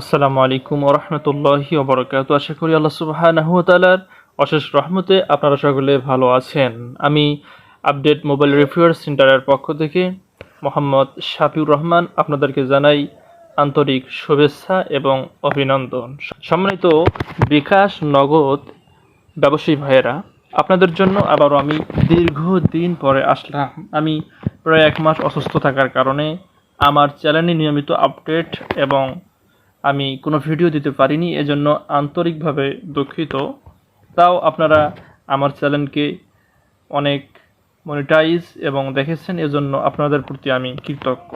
আসসালামু আলাইকুম ওরহমতুল্লাহি ওবরাকাতু আশা করি আল্লাহ তাআলার অশেষ রহমতে আপনারা সকলে ভালো আছেন। আমি আপডেট মোবাইল রিভিউয়ার সেন্টারের পক্ষ থেকে মোহাম্মদ শাফিউর রহমান আপনাদেরকে জানাই আন্তরিক শুভেচ্ছা এবং অভিনন্দন। সম্মানিত বিকাশ নগদ ব্যবসায়ী ভাইয়েরা, আপনাদের জন্য আবারও আমি দীর্ঘদিন পরে আসলাম। আমি প্রায় এক মাস অসুস্থ থাকার কারণে আমার চ্যানেলে নিয়মিত আপডেট এবং আমি কোনো ভিডিও দিতে পারিনি, এজন্য আন্তরিকভাবে দুঃখিত। তাও আপনারা আমার চ্যানেলকে অনেক মনিটাইজ এবং দেখেছেন, এজন্য আপনাদের প্রতি আমি কৃতজ্ঞ।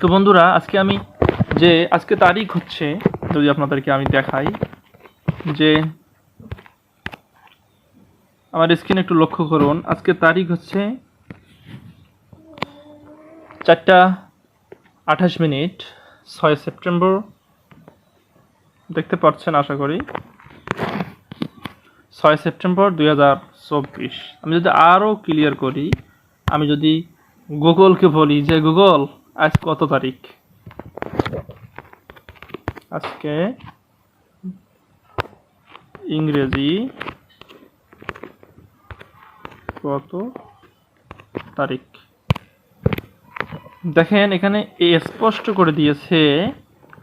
তো বন্ধুরা, আজকে আমি যে, আজকে তারিখ হচ্ছে, যদি আপনাদেরকে আমি দেখাই, যে আমার স্ক্রিনে একটু লক্ষ্য করুন, আজকে তারিখ হচ্ছে চারটা আঠাশ মিনিট, ছয় সেপ্টেম্বর। দেখতে পাচ্ছেন, আশা করি। ছয় সেপ্টেম্বর দুই হাজার চব্বিশ। আমি যদি আরও ক্লিয়ার করি, আমি যদি গুগলকে বলি যে, গুগল, আজ কত তারিখ? আজকে ইংরেজি কত তারিখ? দেখেন, এখানে স্পষ্ট করে দিয়েছে,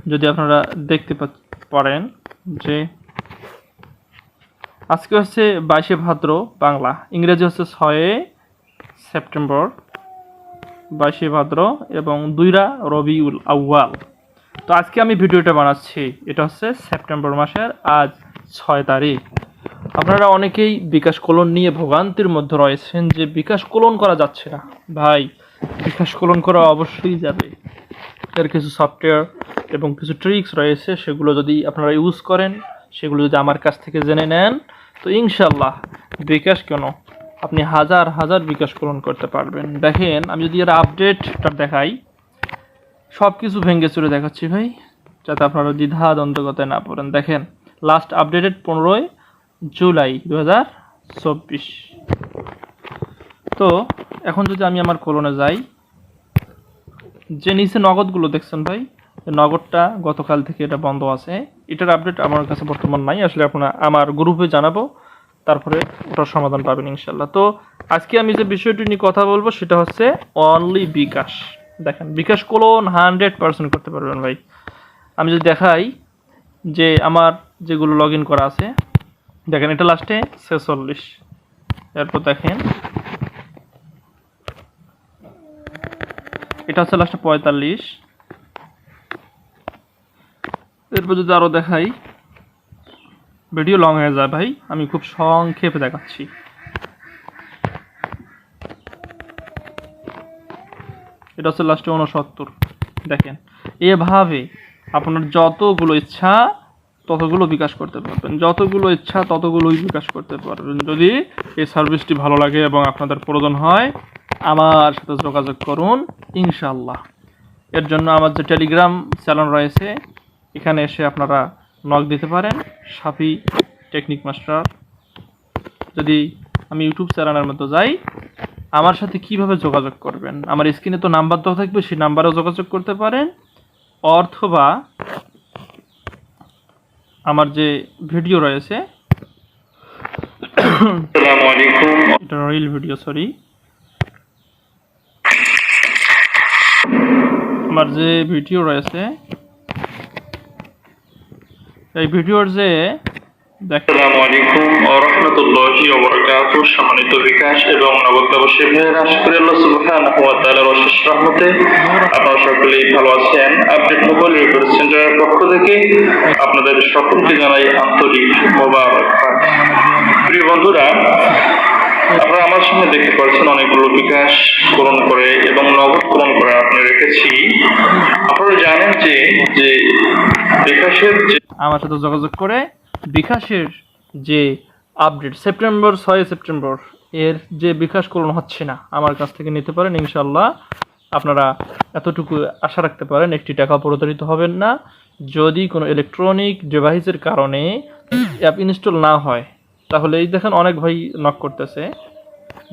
যদি আপনারা দেখতে পা- পারেন যে আজকে হচ্ছে বাইশে ভাদ্র বাংলা, ইংরেজি হচ্ছে ছয়ে সেপ্টেম্বর, বাইশে ভাদ্র এবং দুইরা রবিউল আউয়াল। তো আজকে আমি ভিডিওটা বানাচ্ছি, এটা হচ্ছে সেপ্টেম্বর মাসের আজ ছয় তারিখ। আপনারা অনেকেই বিকাশ কোলন নিয়ে ভোগান্তির মধ্যে রয়েছেন যে বিকাশ কোলন করা যাচ্ছে না। ভাই, বিকাশ কোলন করা অবশ্যই যাবে। এর কিছু সফটওয়্যার এবং কিছু ট্রিক্স রয়েছে, সেগুলো যদি আপনারা ইউজ করেন, সেগুলো যদি আমার কাছ থেকে জেনে নেন, তো ইনশাল্লাহ বিকাশ কেন? আপনি হাজার হাজার বিকাশ কোলন করতে পারবেন। দেখেন, আমি যদি এর আপডেটটা দেখাই সব কিছু ভেঙে চুরে দেখাচ্ছি ভাই, যাতে আপনারা দ্বিধা দ্বন্দ্বগতায় না পড়েন। দেখেন লাস্ট আপডেটেড পনেরোই জুলাই দু হাজার চব্বিশ। তো, এখন যদি আমি আমার কোলনে যাই, যে নিচে নগদগুলো দেখছেন ভাই নগদটা গতকাল থেকে এটা বন্ধ আছে। এটার আপডেট আমার কাছে বর্তমান নাই। আসলে আপনার আমার গ্রুপে জানাব। তারপরে ওটার সমাধান পাবেন ইনশাল্লাহ তো আজকে আমি যে বিষয়টি নিয়ে কথা বলব সেটা হচ্ছে অনলি বিকাশ। দেখেন, বিকাশ কোলন হান্ড্রেড পার্সেন্ট করতে পারবেন ভাই। আমি যদি দেখাই যে আমার যেগুলো লগ করা আছে, দেখেন এটা লাস্টে ছেচল্লিশ। এরপর দেখেন, এটা হচ্ছে লাস্টে পঁয়তাল্লিশ। এরপর যদি আরও দেখাই ভিডিও লং হয়ে যায় ভাই, আমি খুব সংক্ষেপে দেখাচ্ছি। এটা হচ্ছে লাস্টে উনসত্তর দেখেন। এভাবে আপনার যতগুলো ইচ্ছা, ততগুলো বিকাশ করতে পারবেন। যতগুলো ইচ্ছা, ততগুলোই বিকাশ করতে পারবেন। যদি এই সার্ভিসটি ভালো লাগে এবং আপনাদের প্রয়োজন হয়, আমার সাথে যোগাযোগ করুন ইনশাল্লাহ এর জন্য আমার যে টেলিগ্রাম চ্যানেল রয়েছে এখানে এসে আপনারা নক দিতে পারেন। সাফি টেকনিক মাস্টার যদি আমি ইউটিউব চ্যানেলের মধ্যে যাই, আমার সাথে কীভাবে যোগাযোগ করবেন? আমার স্ক্রিনে তো নাম্বার দেওয়া থাকবে, সেই নাম্বারেও যোগাযোগ করতে পারেন। অথবা আমার যে ভিডিও রয়েছে রিল ভিডিও সরি আমার যে ভিডিও রয়েছে এই ভিডিওর যে আসসালামু আলাইকুম ওয়া রাহমাতুল্লাহি ওয়া বারাকাতুহু। সম্মানিত বিকাশ এবং নগদ ব্যবসায়ী ভাইয়েরা আশা আল্লাহ সুবহানাহু ওয়া তাআলার অশেষ রহমতে আপনারা সকলেই ভালো আছেন। আপডেট মোবাইল রিপোর্ট সেন্টারের পক্ষ থেকে আপনাদের সকলকে জানাই আন্তরিক মোবারকবাদ প্রিয় বন্ধুরা, আপনারা আমার সঙ্গে দেখতে পাচ্ছেন অনেকগুলো বিকাশ পূরণ করে এবং নগদ পূরণ করে আপনি রেখেছি। আপনারা জানেন যে যে আমার সাথে যোগাযোগ করে বিকাশের যে আপডেট সেপ্টেম্বর ছয় সেপ্টেম্বর এর যে বিকাশ করুন হচ্ছে না, আমার কাছ থেকে নিতে পারেন ইনশাল্লাহ আপনারা এতটুকু আশা রাখতে পারেন, একটি টাকা প্রতারিত হবেন না। যদি কোনো ইলেকট্রনিক ডিভাইসের কারণে অ্যাপ ইনস্টল না হয়, তাহলে এই দেখেন অনেক ভাই নক করতেছে।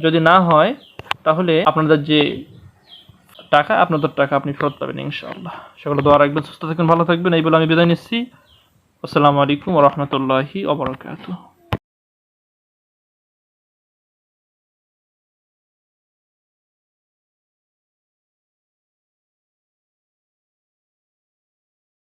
যদি না হয়, তাহলে আপনাদের যে টাকা, আপনাদের টাকা আপনি ফেরত পাবেন, ইনশাআল্লাহ। সকলে দোয়া রাখবেন, সুস্থ থাকবেন, ভালো থাকবেন, এই বলে আমি বিদায় নিচ্ছি। আসসালামু আলাইকুম রহমতুল্লাহি ওবরাকাতুহ